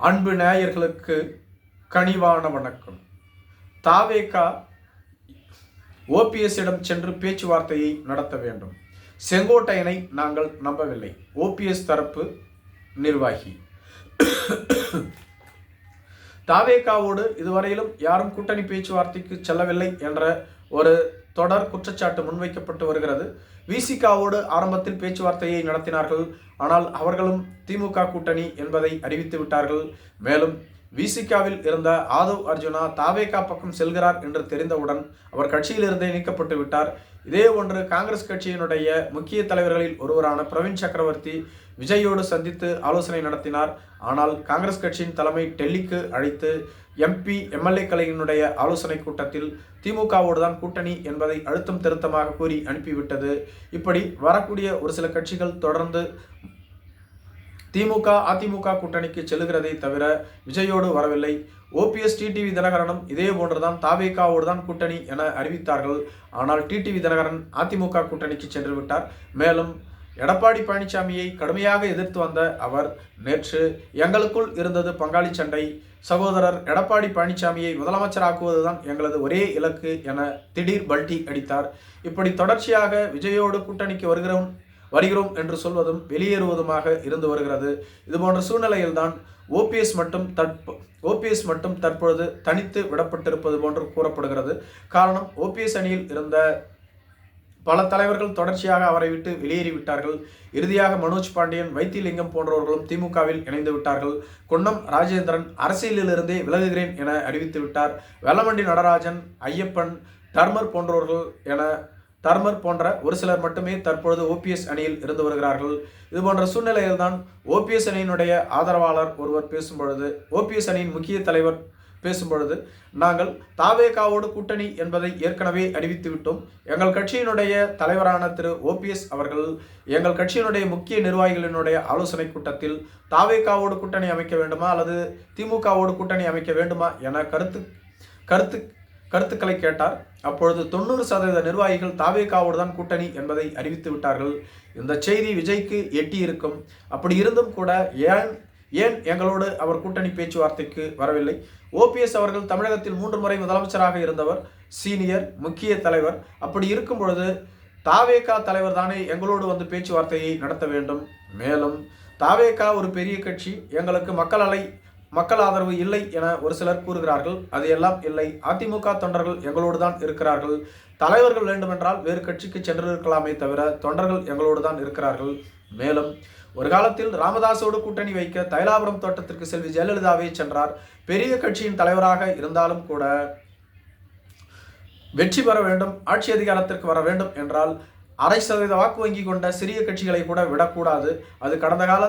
அன்பு நேயர்களுக்கு கனிவான வணக்கம். தாவேகா ஓபிஎஸ்ஸிடம் சென்று பேச்சுவார்த்தையை நடத்த வேண்டும். செங்கோட்டையனை நாங்கள் நம்பவில்லை. ஓபிஎஸ் தரப்பு நிர்வாகி. தாவேகாவோடு இதுவரையிலும் யாரும் கூட்டணி பேச்சுவார்த்தைக்கு செல்லவில்லை என்ற ஒரு தொடர் குற்றச்சாட்டு முன்வைக்கப்பட்டு வருகிறது. விசிகாவோடு ஆரம்பத்தில் பேச்சுவார்த்தையை நடத்தினார்கள். ஆனால் அவர்களும் திமுக கூட்டணி என்பதை அறிவித்து விட்டார்கள். மேலும் விசிகாவில் இருந்த ஆதவ் அர்ஜுனா தாவேகா பக்கம் செல்கிறார் என்று தெரிந்தவுடன் அவர் கட்சியிலிருந்தே நீக்கப்பட்டு விட்டார். இதே ஒன்று காங்கிரஸ் கட்சியினுடைய முக்கிய தலைவர்களில் ஒருவரான பிரவீன் சக்கரவர்த்தி விஜயோடு சந்தித்து ஆலோசனை நடத்தினார். ஆனால் காங்கிரஸ் கட்சியின் தலைமை டெல்லிக்கு அழைத்து எம்பி எம்எல்ஏக்களினுடைய ஆலோசனை கூட்டத்தில் திமுகவோடு தான் கூட்டணி என்பதை அழுத்தம் திருத்தமாக கூறி அனுப்பிவிட்டது. இப்படி வரக்கூடிய ஒரு சில கட்சிகள் தொடர்ந்து திமுக அதிமுக கூட்டணிக்கு செல்லுகிறதை தவிர விஜயோடு வரவில்லை. ஓபிஎஸ் டிடிவி தினகரனும் இதே போன்றுதான் தாவேகாவோடு தான் கூட்டணி என அறிவித்தார்கள். ஆனால் டிடிவி தினகரன் அதிமுக கூட்டணிக்கு சென்று விட்டார். மேலும் எடப்பாடி பழனிசாமியை கடுமையாக எதிர்த்து வந்த அவர் நேற்று எங்களுக்குள் இருந்தது பங்காளி சண்டை. சகோதரர் எடப்பாடி பழனிசாமியை முதலமைச்சராக்குவதுதான் எங்களது ஒரே இலக்கு என திடீர் பல்டி அடித்தார். இப்படி தொடர்ச்சியாக விஜயோடு கூட்டணிக்கு வருகிறோம் வருகிறோம் என்று சொல்வதும் வெளியேறுவதுமாக இருந்து வருகிறது. இது போன்ற சூழ்நிலையில்தான் ஓபிஎஸ் மட்டும் தற்ப ஓபிஎஸ் மட்டும் தற்பொழுது தனித்து விடப்பட்டிருப்பது போன்று கூறப்படுகிறது. காரணம் ஓபிஎஸ் அணியில் இருந்த பல தலைவர்கள் தொடர்ச்சியாக அவரை விட்டு வெளியேறிவிட்டார்கள். இறுதியாக மனோஜ் பாண்டியன் வைத்திலிங்கம் போன்றவர்களும் திமுகவில் இணைந்து விட்டார்கள். குன்னம் ராஜேந்திரன் அரசியலிலிருந்தே விலகுகிறேன் என அறிவித்து விட்டார் வெள்ளமண்டி நடராஜன் ஐயப்பன் தர்மர் போன்றவர்கள் என தர்மர் போன்ற ஒரு சிலர் மட்டுமே தற்பொழுது ஓபிஎஸ் அணியில் இருந்து வருகிறார்கள். இது போன்ற சூழ்நிலையில்தான் ஓபிஎஸ் அணியினுடைய ஆதரவாளர் ஒருவர் பேசும்பொழுது ஓபிஎஸ் அணியின் முக்கிய தலைவர் பேசும்பொழுது நாங்கள் தாவேகாவோடு கூட்டணி என்பதை ஏற்கனவே அறிவித்து விட்டோம். எங்கள் கட்சியினுடைய தலைவரான திரு ஓபிஎஸ் அவர்கள் எங்கள் கட்சியினுடைய முக்கிய நிர்வாகிகளினுடைய ஆலோசனை கூட்டத்தில் தாவேகாவோடு கூட்டணி அமைக்க வேண்டுமா அல்லது திமுகவோடு கூட்டணி அமைக்க வேண்டுமா என கருத்து கருத்து கருத்துக்களை கேட்டார். அப்பொழுது தொண்ணூறு சதவீத நிர்வாகிகள் தாவேகாவோடு தான் கூட்டணி என்பதை அறிவித்து விட்டார்கள். இந்த செய்தி விஜய்க்கு எட்டி இருக்கும் அப்படி இருந்தும் கூட ஏன் ஏன் எங்களோடு அவர் கூட்டணி பேச்சுவார்த்தைக்கு வரவில்லை? ஓபிஎஸ் அவர்கள் தமிழகத்தில் மூன்று முறை முதலமைச்சராக இருந்தவர் சீனியர் முக்கிய தலைவர். அப்படி இருக்கும் பொழுது தாவேகா தலைவர் தானே எங்களோடு வந்து பேச்சுவார்த்தையை நடத்த வேண்டும். மேலும் தாவேகா ஒரு பெரிய கட்சி. எங்களுக்கு மக்கள் அலை மக்கள் ஆதரவு இல்லை என ஒரு சிலர் கூறுகிறார்கள். அது எல்லாம் இல்லை. அதிமுக தொண்டர்கள் எங்களோடு தான் இருக்கிறார்கள். தலைவர்கள் வேண்டுமென்றால் வேறு கட்சிக்கு சென்றிருக்கலாமே தவிர தொண்டர்கள் எங்களோடு தான் இருக்கிறார்கள். மேலும் ஒரு காலத்தில் ராமதாஸோடு கூட்டணி வைக்க தைலாபுரம் தோட்டத்திற்கு செல்வி ஜெயலலிதாவே சென்றார். பெரிய கட்சியின் தலைவராக இருந்தாலும் கூட வெற்றி பெற வேண்டும் ஆட்சி அதிகாரத்திற்கு வர வேண்டும் என்றால் அரை சதவீத வாக்கு வங்கி கொண்ட சிறிய கட்சிகளை கூட விடக்கூடாது. அது கடந்த கால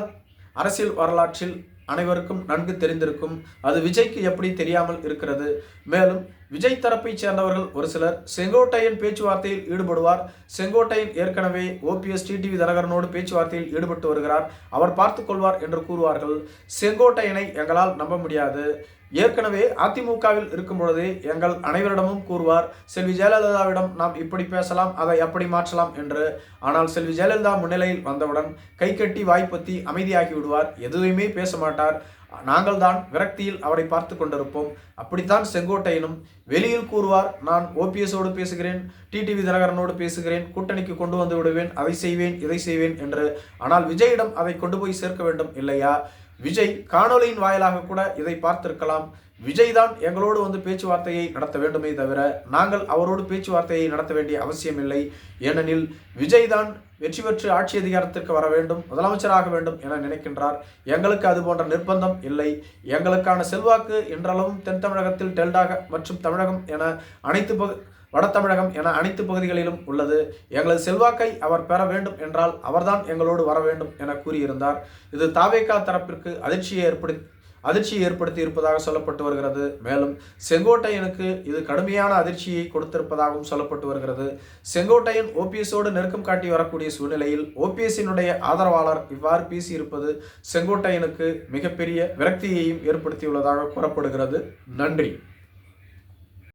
அரசியல் வரலாற்றில் அனைவருக்கும் நன்கு தெரிந்திருக்கும். அது விஜய்க்கு எப்படி தெரியாமல் இருக்கிறது? மேலும் விஜய் தரப்பைச் சேர்ந்தவர்கள் ஒரு சிலர் செங்கோட்டையன் பேச்சுவார்த்தையில் ஈடுபடுவார். செங்கோட்டையன் ஏற்கனவே ஓபிஎஸ் டிடிவி தனகரனோடு பேச்சுவார்த்தையில் ஈடுபட்டு வருகிறார். அவர் பார்த்துக்கொள்வார் என்று கூறுவார்கள். செங்கோட்டையனை எங்களால் நம்ப முடியாது. ஏற்கனவே அதிமுகவில் இருக்கும் பொழுது எங்கள் அனைவரிடமும் கூறுவார் செல்வி ஜெயலலிதாவிடம் நாம் இப்படி பேசலாம் அதை அப்படி மாற்றலாம் என்று. ஆனால் செல்வி ஜெயலலிதா முன்னிலையில் வந்தவுடன் கை கட்டி வாய்ப்பத்தி அமைதியாகி விடுவார். எதுவுமே பேச மாட்டார். நாங்கள் தான் விரக்தியில் அவரை பார்த்து கொண்டிருப்போம். அப்படித்தான் செங்கோட்டையனும் வெளியில் கூறுவார் நான் ஓபிஎஸோடு பேசுகிறேன் டிடிவி தினகரனோடு பேசுகிறேன் கூட்டணிக்கு கொண்டு வந்து விடுவேன் அதை செய்வேன் இதை செய்வேன் என்று. ஆனால் விஜயிடம் அதை கொண்டு போய் சேர்க்க வேண்டும் இல்லையா? விஜய் காணொலியின் வாயிலாக கூட இதை பார்த்திருக்கலாம். விஜய் தான் எங்களோடு வந்து பேச்சுவார்த்தையை நடத்த வேண்டுமே தவிர நாங்கள் அவரோடு பேச்சுவார்த்தையை நடத்த வேண்டிய அவசியமில்லை ஏனெனில் விஜய் தான் வெற்றி பெற்று ஆட்சி அதிகாரத்திற்கு வர வேண்டும் முதலமைச்சராக வேண்டும் என நினைக்கின்றார். எங்களுக்கு அது போன்ற நிர்பந்தம் இல்லை. எங்களுக்கான செல்வாக்கு இன்றளவும் தென் தமிழகத்தில் டெல்டாக மற்றும் தமிழகம் என அனைத்து பகு வட தமிழகம் என அனைத்து பகுதிகளிலும் உள்ளது. எங்களது செல்வாக்கை அவர் பெற வேண்டும் என்றால் அவர்தான் எங்களோடு வர வேண்டும் என கூறியிருந்தார். இது தாவேகா தரப்பிற்கு அதிர்ச்சியை ஏற்படுத்தி அதிர்ச்சியை ஏற்படுத்தி இருப்பதாக சொல்லப்பட்டு வருகிறது. மேலும் செங்கோட்டையனுக்கு இது கடுமையான அதிர்ச்சியை கொடுத்திருப்பதாகவும் சொல்லப்பட்டு வருகிறது. செங்கோட்டையன் ஓபிஎஸோடு நெருக்கம் காட்டி வரக்கூடிய சூழ்நிலையில் ஓபிஎஸ்ஸினுடைய ஆதரவாளர் இவ்வாறு பேசியிருப்பது செங்கோட்டையனுக்கு மிகப்பெரிய விரக்தியையும் ஏற்படுத்தியுள்ளதாக கூறப்படுகிறது. நன்றி.